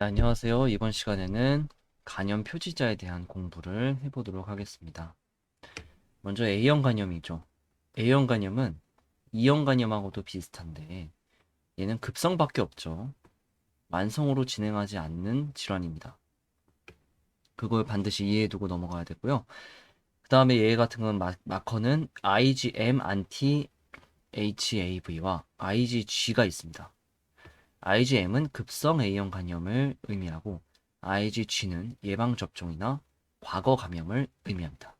네, 안녕하세요. 이번 시간에는 간염 표지자에 대한 공부를 해보도록 하겠습니다. 먼저 A형 간염이죠. A형 간염은 E형 간염하고도 비슷한데 얘는 급성밖에 없죠. 만성으로 진행하지 않는 질환입니다. 그걸 반드시 이해해두고 넘어가야 되고요. 그 다음에 얘 같은 건 마, 마커는 IgM 안티 HAV와 IgG가 있습니다. IgM은 급성 A형 간염을 의미하고 IgG는 예방 접종이나 과거 감염을 의미합니다.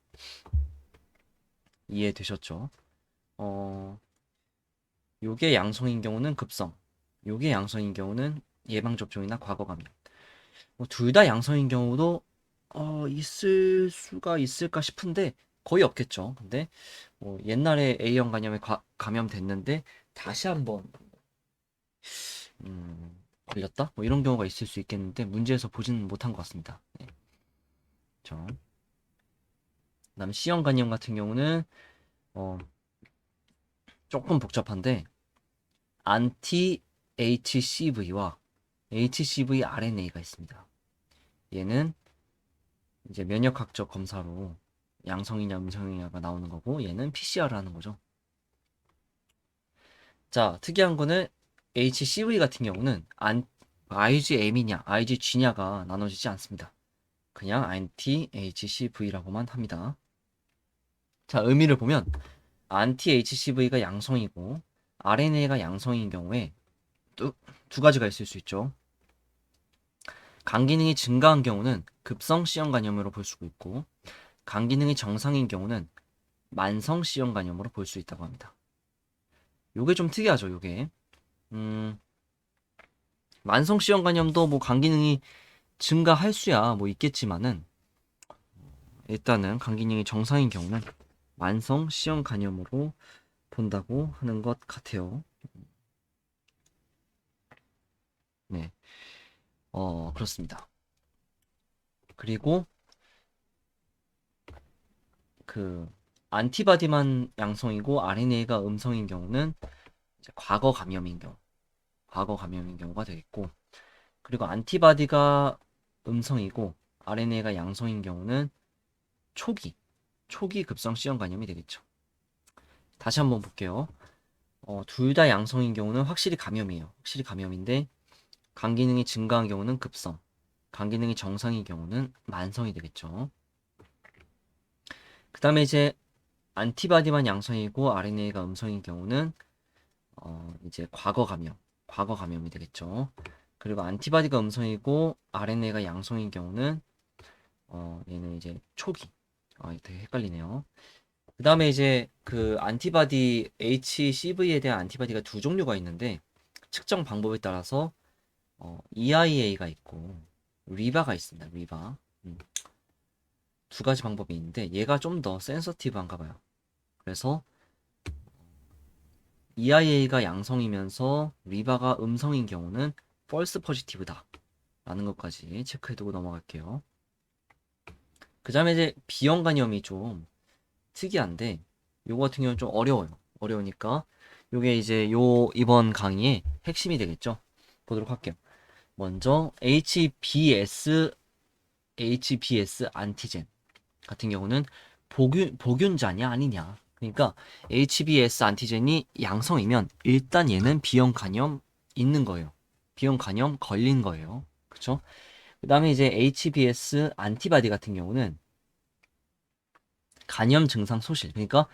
이해되셨죠? 어, 요게 양성인 경우는 급성, 요게 양성인 경우는 예방 접종이나 과거 감염. 뭐 둘 다 양성인 경우도 어, 있을 수가 있을까 싶은데 거의 없겠죠. 근데 뭐 옛날에 A형 간염에 과- 감염됐는데 다시 한번 음, 걸렸다? 뭐 이런 경우가 있을 수 있겠는데 문제에서 보지는 못한 것 같습니다. 네. 저. 그다음 C형 간염 같은 경우는 어, 조금 복잡한데 안티 HCV와 HCV RNA가 있습니다. 얘는 이제 면역학적 검사로 양성이냐 음성이냐가 나오는 거고 얘는 PCR을 하는 거죠. 자, 특이한 거는 HCV 같은 경우는 안, IgM이냐, IgG냐가 나눠지지 않습니다. 그냥 anti-HCV라고만 합니다. 자, 의미를 보면 anti-HCV가 양성이고 RNA가 양성인 경우에 두, 두 가지가 있을 수 있죠. 간 기능이 증가한 경우는 급성 C형 간염으로 볼 수 있고 간 기능이 정상인 경우는 만성 C형 간염으로 볼 수 있다고 합니다. 요게 좀 특이하죠, 요게. 음, 만성 C형 간염도 뭐 간 기능이 증가할 수야 뭐 있겠지만은 일단은 간 기능이 정상인 경우는 만성 C형 간염으로 본다고 하는 것 같아요. 네. 어, 그렇습니다. 그리고 그 안티바디만 양성이고 RNA가 음성인 경우는 과거 감염인 경우, 과거 감염인 경우가 되겠고, 그리고 안티바디가 음성이고 RNA가 양성인 경우는 초기, 초기 급성 C형 간염이 되겠죠. 다시 한번 볼게요. 어, 둘 다 양성인 경우는 확실히 감염이에요. 확실히 감염인데 간 기능이 증가한 경우는 급성, 간 기능이 정상인 경우는 만성이 되겠죠. 그 다음에 이제 안티바디만 양성이고 RNA가 음성인 경우는 어, 이제 과거 감염, 과거 감염이 되겠죠. 그리고 안티바디가 음성이고 RNA가 양성인 경우는 어, 얘는 이제 초기. 아, 이거 되게 헷갈리네요. 그 다음에 이제 그 안티바디 HCV에 대한 안티바디가 두 종류가 있는데 측정 방법에 따라서 어, EIA가 있고 리바가 있습니다. 리바. 음. 두 가지 방법이 있는데 얘가 좀 더 센서티브한가 봐요. 그래서 EIA가 양성이면서 리바가 음성인 경우는 false positive다. 라는 것까지 체크해두고 넘어갈게요. 그 다음에 이제 B형 간염이 좀 특이한데 요거 같은 경우는 좀 어려워요. 어려우니까 요게 이제 요 이번 강의의 핵심이 되겠죠. 보도록 할게요. 먼저 HBS HBS 안티젠 같은 경우는 복균, 복균자냐 아니냐. 그러니까 HBS 안티젠이 양성이면 일단 얘는 B형 간염 있는 거예요. B형 간염 걸린 거예요. 그쵸? 그 다음에 이제 HBS 안티바디 같은 경우는 간염 증상 소실. 그러니까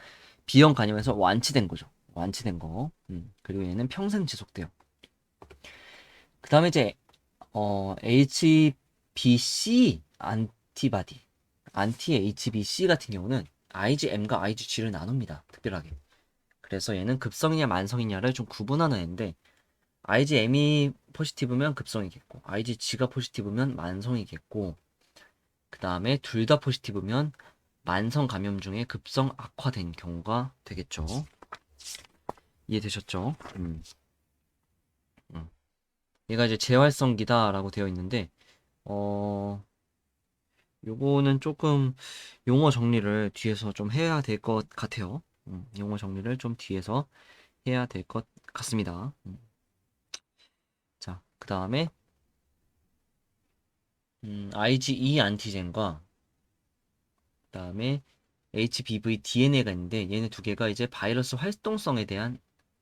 B형 간염에서 완치된 거죠. 완치된 거. 음, 그리고 얘는 평생 지속돼요. 그 다음에 이제 어, HBC 안티바디, 안티 HBC 같은 경우는 IgM과 IgG를 나눕니다. 특별하게. 그래서 얘는 급성이냐 만성이냐를 좀 구분하는 애인데 IgM이 포지티브면 급성이겠고 IgG가 포지티브면 만성이겠고 그 다음에 둘 다 포지티브면 만성 감염 중에 급성 악화된 경우가 되겠죠. 이해되셨죠? 음. 음. 얘가 이제 재활성기다라고 되어 있는데 어 요거는 조금 용어 정리를 뒤에서 좀 해야 될 것 같아요. 음, 용어 정리를 좀 뒤에서 해야 될 것 같습니다. 음. 자, 그 다음에 음, IgE 안티젠과 그 다음에 HBV DNA가 있는데 얘네 두 개가 이제 바이러스 활동성에 대한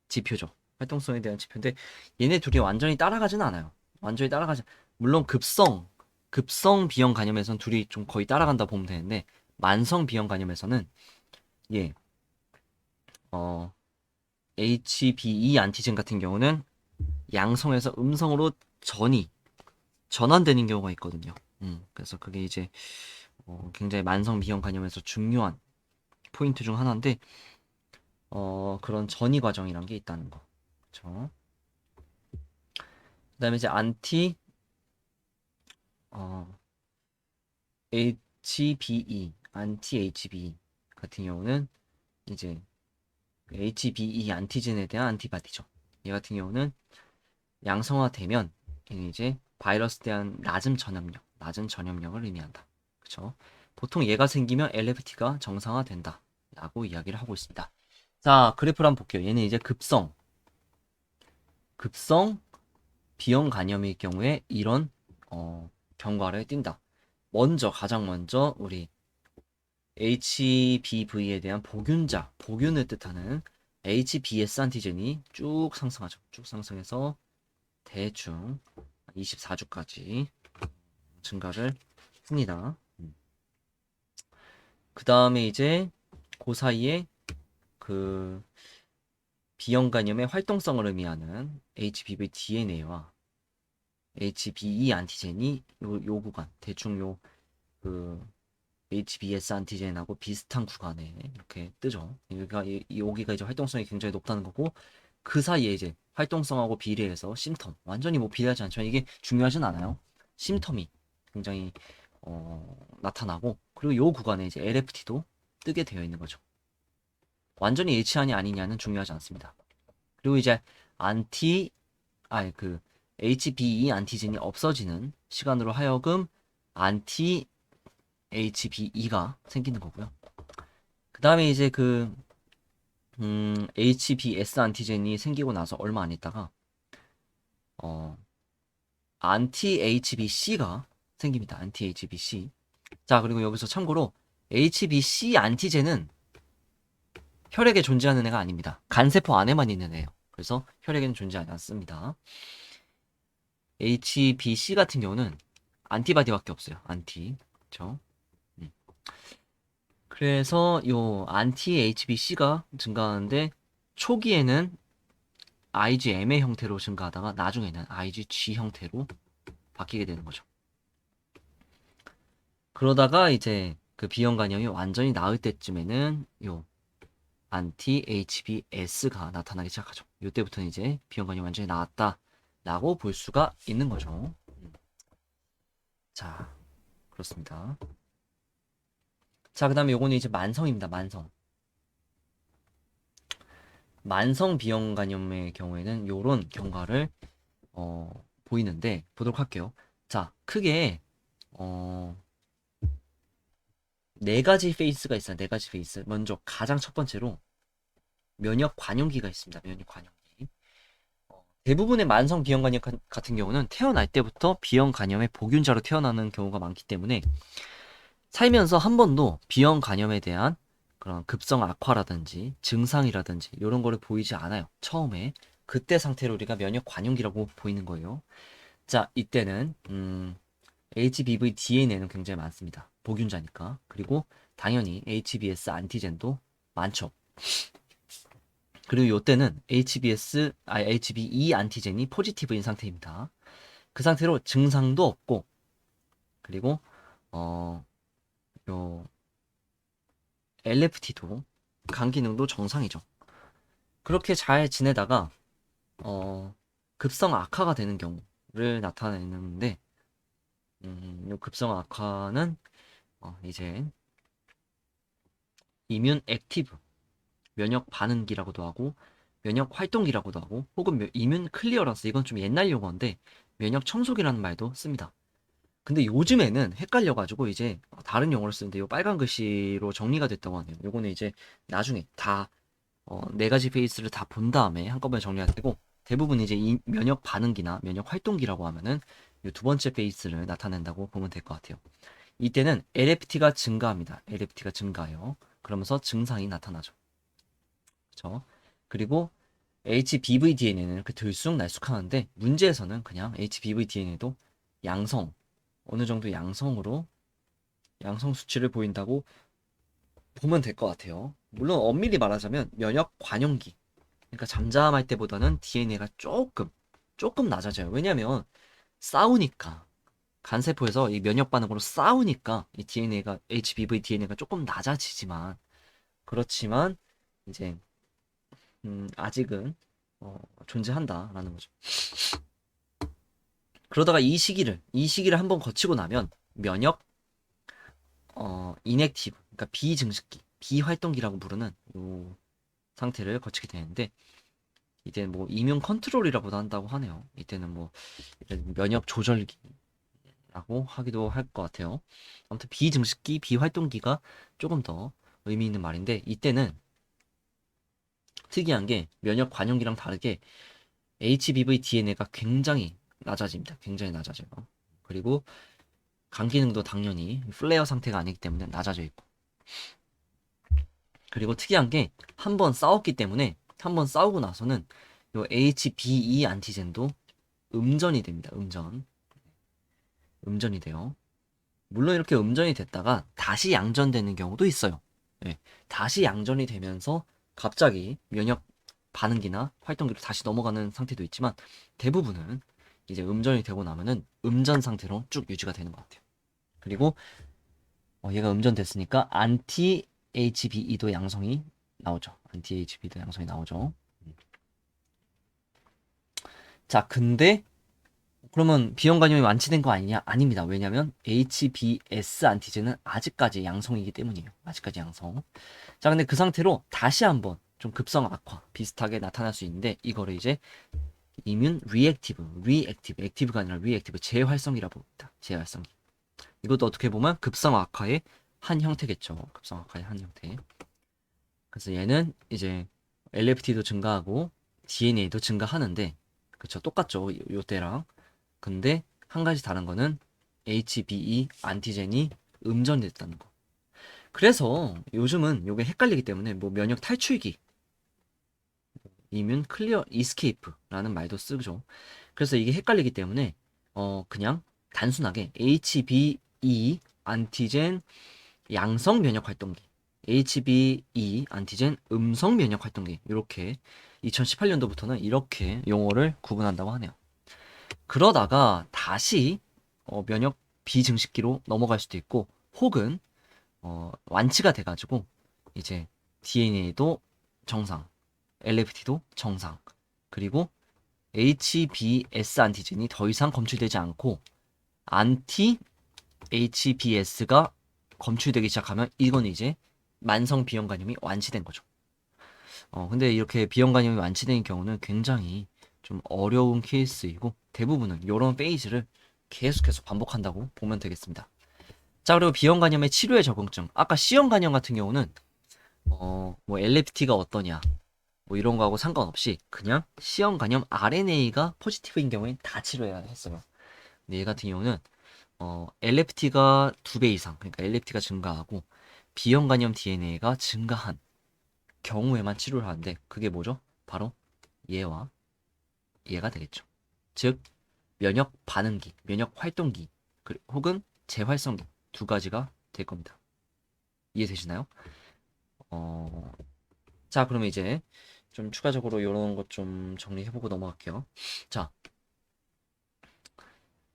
지표죠. 활동성에 대한 지표인데 얘네 둘이 완전히 따라가지는 않아요. 완전히 따라가지 물론 급성 급성 비형 간염에서는 둘이 좀 거의 따라간다 보면 되는데 만성 비형 간염에서는 예. 어 HBE 안티젠 같은 경우는 양성에서 음성으로 전이 전환되는 경우가 있거든요. 음, 그래서 그게 이제 어, 굉장히 만성 비형 간염에서 중요한 포인트 중 하나인데 어, 그런 전이 과정이란 게 있다는 거. 그렇죠? 그다음에 이제 안티 어, HBE, 안티 HBE 같은 경우는 이제 HBE 안티젠에 대한 안티바디죠. 얘 같은 경우는 양성화되면 이제 바이러스에 대한 낮은 전염력, 낮은 전염력을 의미한다. 그렇죠? 보통 얘가 생기면 LFT가 정상화된다. 라고 이야기를 하고 있습니다. 자, 그래프를 한번 볼게요. 얘는 이제 급성, 급성 비형 간염일 경우에 이런 어, 경과를 띈다. 먼저 가장 먼저 우리 HBV에 대한 복균자, 복균을 뜻하는 HBS 안티젠이 쭉 상승하죠. 쭉 상승해서 대충 24주까지 증가를 합니다. 그 다음에 이제 그 사이에 그 비형 간염의 활동성을 의미하는 HBV DNA와 HBE 안티젠이 요, 요 구간 대충 요 그 HBS 안티젠하고 비슷한 구간에 이렇게 뜨죠. 여기가 여기가 이제 활동성이 굉장히 높다는 거고 그 사이에 이제 활동성하고 비례해서 심텀 완전히 뭐 비례하지 않지만 이게 중요하진 않아요. 심텀이 굉장히 어, 나타나고 그리고 요 구간에 이제 LFT도 뜨게 되어 있는 거죠. 완전히 H안이 아니냐는 중요하지 않습니다. 그리고 이제 안티 아니 그 HBE 안티젠이 없어지는 시간으로 하여금 안티 HBE가 생기는 거고요. 그 다음에 이제 그 음, HBS 안티젠이 생기고 나서 얼마 안 있다가 어 안티 HBC가 생깁니다. 안티 HBC. 자, 그리고 여기서 참고로 HBC 안티젠은 혈액에 존재하는 애가 아닙니다. 간세포 안에만 있는 애예요. 그래서 혈액에는 존재하지 않습니다. HBC 같은 경우는 안티바디밖에 없어요. 안티. 그렇죠? 음. 그래서 요 안티 HBC가 증가하는데 초기에는 IgM의 형태로 증가하다가 나중에는 IgG 형태로 바뀌게 되는 거죠. 그러다가 이제 그 비형 간염이 완전히 나을 때쯤에는 요 안티 HBS가 나타나기 시작하죠. 이때부터는 이제 비형 간염이 완전히 나았다 라고 볼 수가 있는 거죠. 자, 그렇습니다. 자, 그 다음에 요거는 이제 만성입니다. 만성. 만성 비형 간염의 경우에는 요런 경과를 어, 보이는데 보도록 할게요. 자, 크게 어, 네 가지 페이스가 있어요. 네 가지 페이스. 먼저 가장 첫 번째로 면역 관용기가 있습니다. 면역 관용기. 어, 대부분의 만성 비형 간염 같은 경우는 태어날 때부터 비형 간염의 복균자로 태어나는 경우가 많기 때문에 살면서 한 번도 비형 간염에 대한 그런 급성 악화라든지 증상이라든지 이런 거를 보이지 않아요. 처음에 그때 상태로 우리가 면역 관용기라고 보이는 거예요. 자, 이때는 음, HBV DNA는 굉장히 많습니다. 복균자니까. 그리고 당연히 HBS 안티젠도 많죠. 그리고 이때는 HBS, 아, HBE 안티젠이 포지티브인 상태입니다. 그 상태로 증상도 없고, 그리고, 어, 요, LFT도 간 기능도 정상이죠. 그렇게 잘 지내다가, 어, 급성 악화가 되는 경우를 나타내는데, 음, 요 급성 악화는, 어, 이제, 이뮨 액티브, 면역 반응기라고도 하고, 면역 활동기라고도 하고, 혹은 이뮨 클리어런스, 이건 좀 옛날 용어인데, 면역 청소기라는 말도 씁니다. 근데 요즘에는 헷갈려가지고 이제 다른 용어를 쓰는데 요 빨간 글씨로 정리가 됐다고 하네요. 요거는 이제 나중에 다, 어, 네 가지 페이스를 다 본 다음에 한꺼번에 정리할 테고, 대부분 이제 이 면역 반응기나 면역 활동기라고 하면은 이두 번째 페이스를 나타낸다고 보면 될 것 같아요. 이때는 LFT가 증가합니다. LFT가 증가해요. 그러면서 증상이 나타나죠. 그렇죠? 그리고 HBV DNA는 이렇게 들쑥날쑥하는데 문제에서는 그냥 HBV DNA도 양성 어느 정도 양성으로 양성 수치를 보인다고 보면 될 것 같아요. 물론 엄밀히 말하자면 면역 관용기 그러니까 잠잠할 때보다는 DNA가 조금 조금 낮아져요. 왜냐면 싸우니까 간세포에서 이 면역 반응으로 싸우니까 이 DNA가 HBV DNA가 조금 낮아지지만 그렇지만 이제 음, 아직은 어, 존재한다라는 거죠. 그러다가 이 시기를 이 시기를 한번 거치고 나면 면역 어 인액티브 그러니까 비증식기 비활동기라고 부르는 요 상태를 거치게 되는데 이때는 뭐 이뮨 컨트롤이라고도 한다고 하네요. 이때는 뭐 면역 조절기라고 하기도 할 것 같아요. 아무튼 비증식기 비활동기가 조금 더 의미 있는 말인데 이때는 특이한 게 면역 관용기랑 다르게 HBV DNA가 굉장히 낮아집니다. 굉장히 낮아져요. 그리고 간 기능도 당연히 플레어 상태가 아니기 때문에 낮아져 있고. 그리고 특이한 게 한 번 싸웠기 때문에 한 번 싸우고 나서는 요 HBE 안티젠도 음전이 됩니다. 음전. 음전이 돼요. 물론 이렇게 음전이 됐다가 다시 양전되는 경우도 있어요. 네, 다시 양전이 되면서 갑자기 면역 반응기나 활동기로 다시 넘어가는 상태도 있지만 대부분은 이제 음전이 되고 나면은 음전 상태로 쭉 유지가 되는 것 같아요. 그리고 어, 얘가 음전 됐으니까 안티 HBE도 양성이 나오죠. 안티 HB도 양성이 나오죠. 자, 근데 그러면 비형 간염이 완치된 거 아니냐? 아닙니다. 왜냐면 HBS 안티젠은 아직까지 양성이기 때문이에요. 아직까지 양성. 자, 근데 그 상태로 다시 한번 좀 급성 악화 비슷하게 나타날 수 있는데 이거를 이제 이뮨 리액티브, 리액티브, 액티브가 아니라 리액티브 재활성이라 부릅니다. 재활성기. 이것도 어떻게 보면 급성 악화의 한 형태겠죠. 급성 악화의 한 형태. 그래서 얘는 이제 LFT도 증가하고 DNA도 증가하는데 그쵸 똑같죠. 요, 요 때랑. 근데 한 가지 다른 거는 HBE 안티젠이 음전됐다는 거. 그래서 요즘은 요게 헷갈리기 때문에 뭐 면역 탈출기 이뮨 클리어 이스케이프라는 말도 쓰죠. 그래서 이게 헷갈리기 때문에 어 그냥 단순하게 HBE 안티젠 양성 면역 활동기, HBE 안티젠 음성 면역 활동기 이렇게 2018년도부터는 이렇게 용어를 구분한다고 하네요. 그러다가 다시 어, 면역 비증식기로 넘어갈 수도 있고 혹은 어, 완치가 돼가지고 이제 DNA도 정상, LFT도 정상, 그리고 HBS 안티젠이 더 이상 검출되지 않고 안티 HBS가 검출되기 시작하면 이건 이제 만성 비형 간염이 완치된 거죠. 어, 근데 이렇게 비형 간염이 완치된 경우는 굉장히 좀 어려운 케이스이고 대부분은 이런 페이지를 계속해서 반복한다고 보면 되겠습니다. 자 그리고 비형 간염의 치료의 적응증 아까 C형 간염 같은 경우는 어, 뭐 LFT가 어떠냐 뭐 이런 거하고 상관없이 그냥 C형 간염 RNA가 포지티브인 경우엔 다 치료해야 했어요. 근데 얘 같은 경우는 어, LFT가 두 배 이상 그러니까 LFT가 증가하고 B형 간염 DNA가 증가한 경우에만 치료를 하는데 그게 뭐죠? 바로 얘와 얘가 되겠죠. 즉 면역 반응기, 면역 활동기 혹은 재활성기 두 가지가 될 겁니다. 이해되시나요? 어... 자, 그러면 이제 좀 추가적으로 이런 것 좀 정리해보고 넘어갈게요. 자,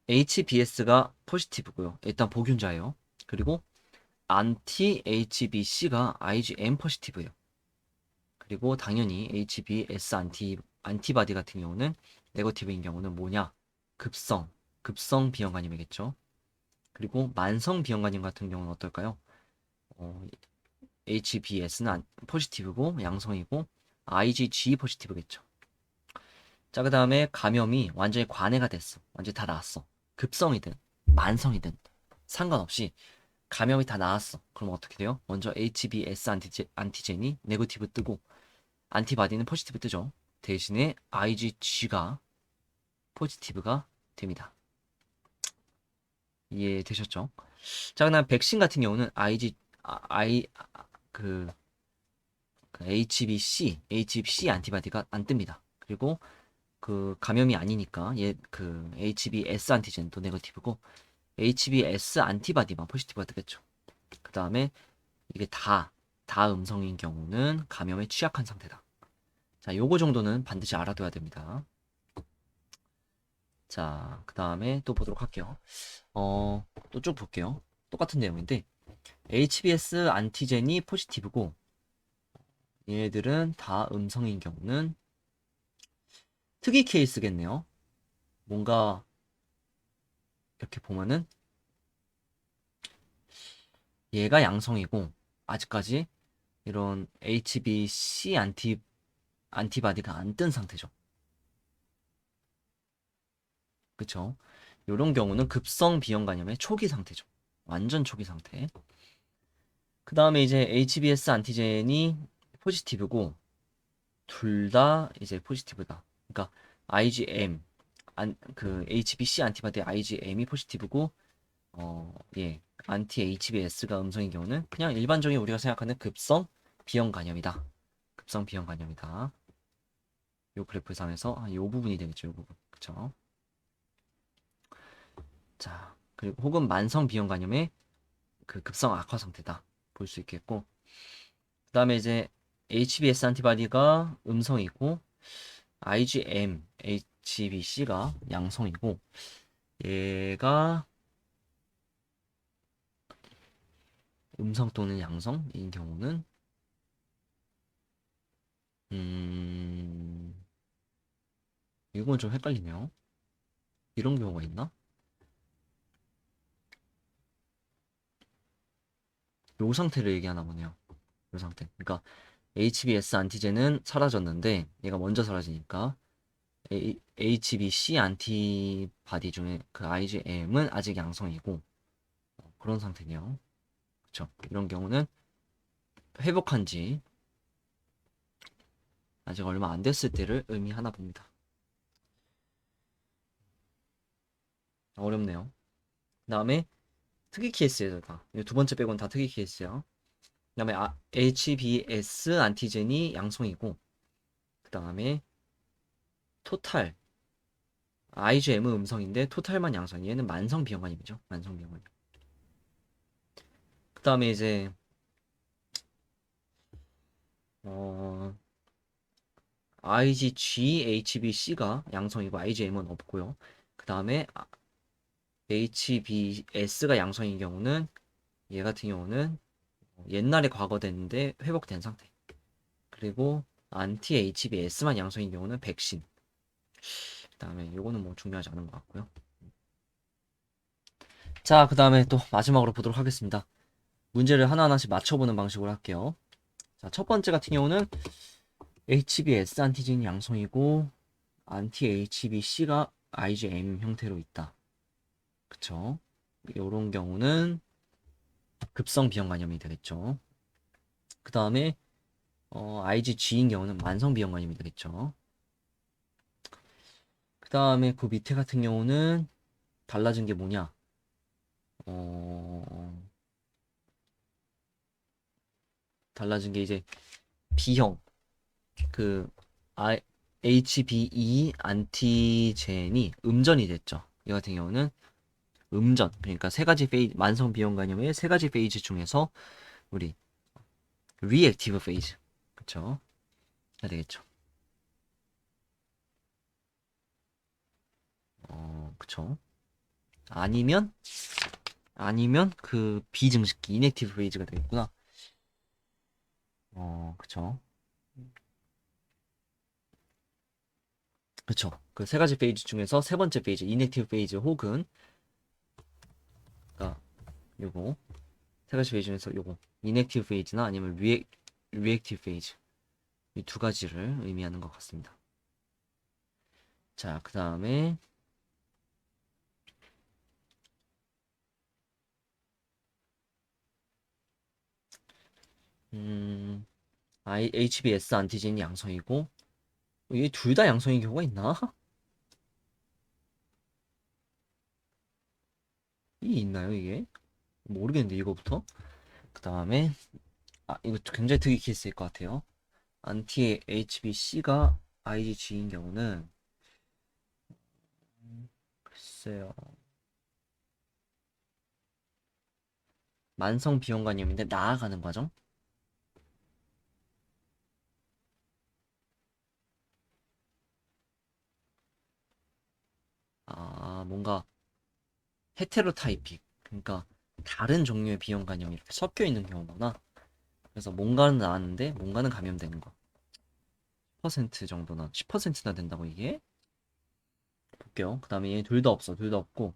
HBS가 포지티브고요. 일단 복균자예요. 그리고 안티 HBC가 IgM 포지티브예요. 그리고 당연히 HBS 안티 안티바디 같은 경우는 네거티브인 경우는 뭐냐? 급성, 급성 비형간염이겠죠. 그리고 만성 비형간염 같은 경우는 어떨까요? 어, HBS는 포지티브고 양성이고 IgG 포지티브겠죠. 자, 그 다음에 감염이 완전히 관해가 됐어. 완전히 다 나았어. 급성이든 만성이든 상관없이 감염이 다 나았어. 그럼 어떻게 돼요? 먼저 HBS 안티제, 안티젠이 네거티브 뜨고 안티바디는 포지티브 뜨죠. 대신에 IgG가 포지티브가 됩니다. 이해되셨죠? 자, 그다음 백신 같은 경우는 IG 아, I 아, 그, 그 HBC, HBC 안티바디가 안 뜹니다. 그리고 그 감염이 아니니까 얘그 HBS 안티젠도 네거티브고 HBS 안티바디만 포지티브가 뜨겠죠. 그 다음에 이게 다, 다 음성인 경우는 감염에 취약한 상태다. 자, 요거 정도는 반드시 알아둬야 됩니다. 자, 그 다음에 또 보도록 할게요. 어, 또 쭉 볼게요. 똑같은 내용인데, HBS 안티젠이 포지티브고, 얘네들은 다 음성인 경우는 특이 케이스겠네요. 뭔가, 이렇게 보면은, 얘가 양성이고, 아직까지 이런 HBC 안티, 안티바디가 안 뜬 상태죠. 그쵸? 이런 경우는 급성 비형 간염의 초기 상태죠. 완전 초기 상태. 그 다음에 이제 HBS 안티젠이 포지티브고 둘 다 이제 포지티브다. 그러니까 IgM 안, 그 HBC 안티바디 IgM이 포지티브고 어, 예. 안티 HBS가 음성인 경우는 그냥 일반적인 우리가 생각하는 급성 비형 간염이다. 급성 비형 간염이다. 요 그래프상에서 아, 요 부분이 되겠죠. 요 부분. 그쵸? 자, 그리고 혹은 만성 비형 간염의 그 급성 악화 상태다. 볼 수 있겠고. 그 다음에 이제 HBS 안티바디가 음성이고, IgM, HBC가 양성이고, 얘가 음성 또는 양성인 경우는, 음, 이건 좀 헷갈리네요. 이런 경우가 있나? 요 상태를 얘기하나 보네요. 요 상태. 그러니까 HBS 안티젠은 사라졌는데 얘가 먼저 사라지니까 A- HBC 안티바디 중에 그 IgM은 아직 양성이고 어, 그런 상태네요. 그렇죠. 이런 경우는 회복한 지 아직 얼마 안 됐을 때를 의미하나 봅니다. 어렵네요. 그 다음에 특이 케이스에서 다. 이두 번째 빼고는 다 특이 케이스야. 그 다음에 아, HBS 안티젠이 양성이고, 그 다음에 토탈. IgM은 음성인데 토탈만 양성. 얘는 만성 비형관임이죠. 만성 비형관. 그 다음에 이제 어 IgG, HBC가 양성이고 IgM은 없고요. 그 다음에 HBS가 양성인 경우는 얘 같은 경우는 옛날에 과거됐는데 회복된 상태. 그리고 안티 HBS만 양성인 경우는 백신. 그다음에 요거는 뭐 중요하지 않은 것 같고요. 자, 그다음에 또 마지막으로 보도록 하겠습니다. 문제를 하나하나씩 맞춰보는 방식으로 할게요. 자, 첫 번째 같은 경우는 HBS 안티젠 양성이고 안티 HBC가 IgM 형태로 있다. 그쵸? 요런 경우는 급성 비형 간염이 되겠죠. 그 다음에 어, IgG인 경우는 만성 비형 간염이 되겠죠. 그 다음에 그 밑에 같은 경우는 달라진 게 뭐냐? 어, 달라진 게 이제 B형 그 I, HBE 안티젠이 음전이 됐죠. 이 같은 경우는 음전 그러니까 세 가지 페이지 만성 비형 간염의 세 가지 페이지 중에서 우리 리액티브 페이지 그쵸? 해야 되겠죠? 어 그쵸? 아니면 아니면 그 비증식기 이넥티브 페이지가 되겠구나. 어 그쵸? 그쵸? 그 세 가지 페이지 중에서 세 번째 페이지 이넥티브 페이지 혹은 요거 세 가지 페이지 중에서 요거 인액티브 페이지나 아니면 리액, 리액티브 페이지 이 두 가지를 의미하는 것 같습니다. 자, 그 다음에 음, HBS 안티젠이 양성이고 이게 둘 다 양성인 경우가 있나? 있나요, 이게? 모르겠는데, 이거부터. 그 다음에, 아, 이거 굉장히 특이 케이스일 것 같아요. 안티 HBC가 IgG인 경우는, 음, 글쎄요. 만성 비형간염인데 나아가는 과정? 아, 뭔가 헤테로타이픽. 그러니까 다른 종류의 비형 간염이 이렇게 섞여 있는 경우구나. 그래서 뭔가는 나았는데 뭔가는 감염되는 거. 10% 정도나 10%나 된다고 이게? 볼게요. 그 다음에 얘 둘 다 없어. 둘 다 없고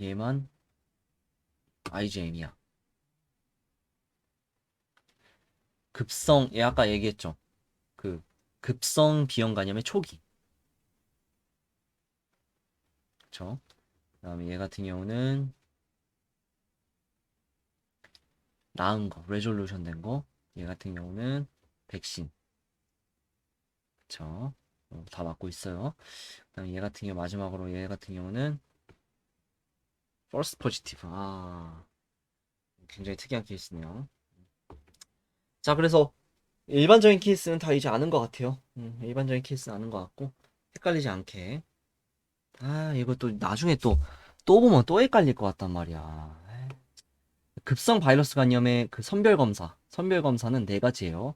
얘만 IgM이야. 급성, 얘 아까 얘기했죠. 그 급성 비형 간염의 초기. 그쵸? 그 다음에 얘 같은 경우는 나은 거, 레졸루션 된 거. 얘 같은 경우는 백신. 그쵸? 어, 다 맞고 있어요. 그 다음에 얘 같은 경우 마지막으로 얘 같은 경우는 false positive. 아, 굉장히 특이한 케이스네요. 자, 그래서 일반적인 케이스는 다 이제 아는 것 같아요. 음, 일반적인 케이스는 아는 것 같고 헷갈리지 않게. 아, 이거 또 나중에 또 또 보면 또 헷갈릴 것 같단 말이야. 급성 바이러스 간염의 그 선별 검사, 선별 검사는 네 가지예요.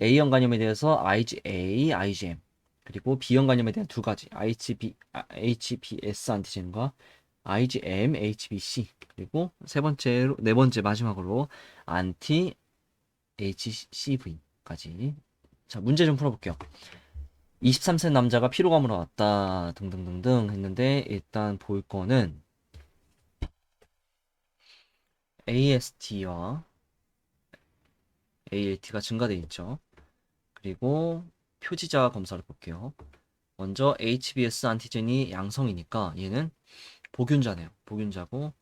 A형 간염에 대해서 IgA, IgM, 그리고 B형 간염에 대한 두 가지, HB, 아, HBS 안티젠과 IgM, HBC, 그리고 세 번째로 네 번째 마지막으로 안티 HCV까지. 자, 문제 좀 풀어볼게요. 23세 남자가 피로감으로 왔다 등등등등 했는데 일단 볼 거는 AST와 ALT가 증가돼 있죠. 그리고 표지자 검사를 볼게요. 먼저 HBS 안티젠이 양성이니까 얘는 복균자네요. 복균자고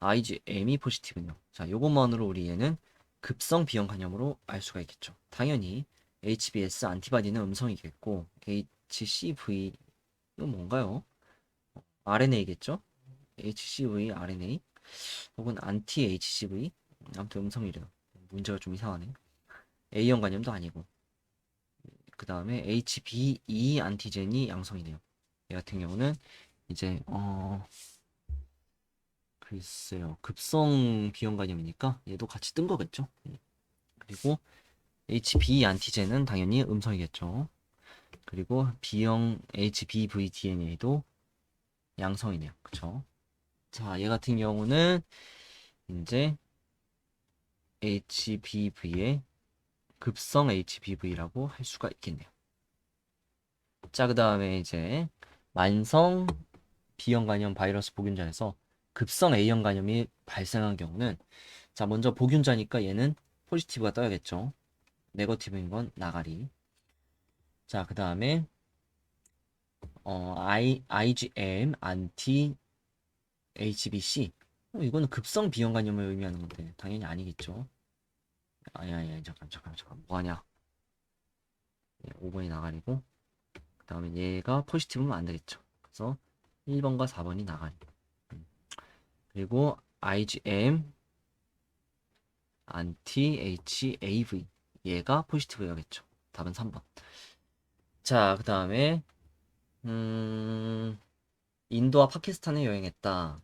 IgM이 포지티브네요. 자, 요것만으로 우리 얘는 급성 비형 간염으로 알 수가 있겠죠. 당연히 HBS 안티바디는 음성이겠고 HCV 이건 뭔가요? RNA겠죠? HCV RNA 혹은 안티 HCV 아무튼 음성이래요. 문제가 좀 이상하네. A형 간염도 아니고 그 다음에 HBE 안티젠이 양성이네요. 얘 같은 경우는 이제 어 글쎄요 급성 비형 간염이니까 얘도 같이 뜬 거겠죠. 음. 그리고 HB 안티젠은 당연히 음성이겠죠. 그리고 B형 HBV DNA도 양성이네요. 그쵸? 자, 얘 같은 경우는 이제 HBV의 급성 HBV라고 할 수가 있겠네요. 자, 그 다음에 이제 만성 B형 간염 바이러스 복균자에서 급성 A형 간염이 발생한 경우는 자, 먼저 복균자니까 얘는 포지티브가 떠야겠죠. 네거티브인 건 나가리. 자, 그 다음에 어, I, IgM, 안티, HBC. 어, 이거는 급성 비형 간염을 의미하는 건데 당연히 아니겠죠. 아니 아니 아니 잠깐 잠깐 잠깐 뭐하냐. 예, 5번이 나가리고 그 다음에 얘가 포지티브면 안 되겠죠. 그래서 1번과 4번이 나가리. 음. 그리고 IgM, 안티, HAV 얘가 포지티브여야겠죠. 답은 3번. 자, 그 다음에 음, 인도와 파키스탄에 여행했다.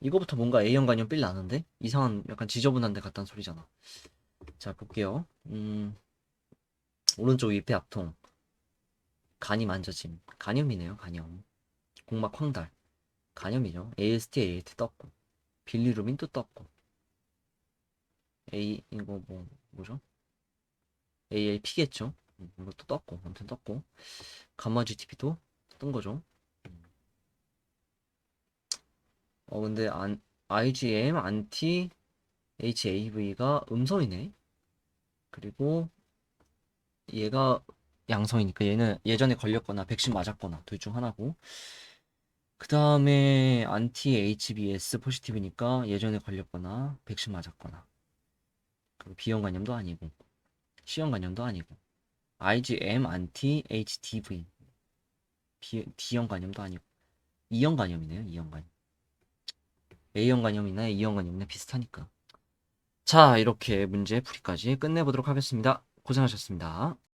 이거부터 뭔가 A형 간염 삘 나는데? 이상한 약간 지저분한 데 갔다는 소리잖아. 자, 볼게요. 음, 오른쪽 위폐 압통. 간이 만져짐. 간염이네요, 간염. 공막 황달. 간염이죠. AST, ALT 떴고. 빌리루빈 또 떴고. A, 이거 뭐, 뭐죠? ALP겠죠? 음, 이것도 떴고, 아무튼 떴고. 감마 GTP도 뜬 거죠. 어, 근데 안, IgM, 안티, HAV가 음성이네. 그리고 얘가 양성이니까 얘는 예전에 걸렸거나 백신 맞았거나 둘 중 하나고. 그 다음에 안티 HBS 포지티브니까 예전에 걸렸거나 백신 맞았거나. 그리고 간염도 아니고 C형 간염도 아니고 IgM, 안티, HDV B, D형 간염도 아니고 E형 간염이네요. E형 간염. A형 간염이나 E형 간염이나 비슷하니까. 자, 이렇게 문제 풀이까지 끝내보도록 하겠습니다. 고생하셨습니다.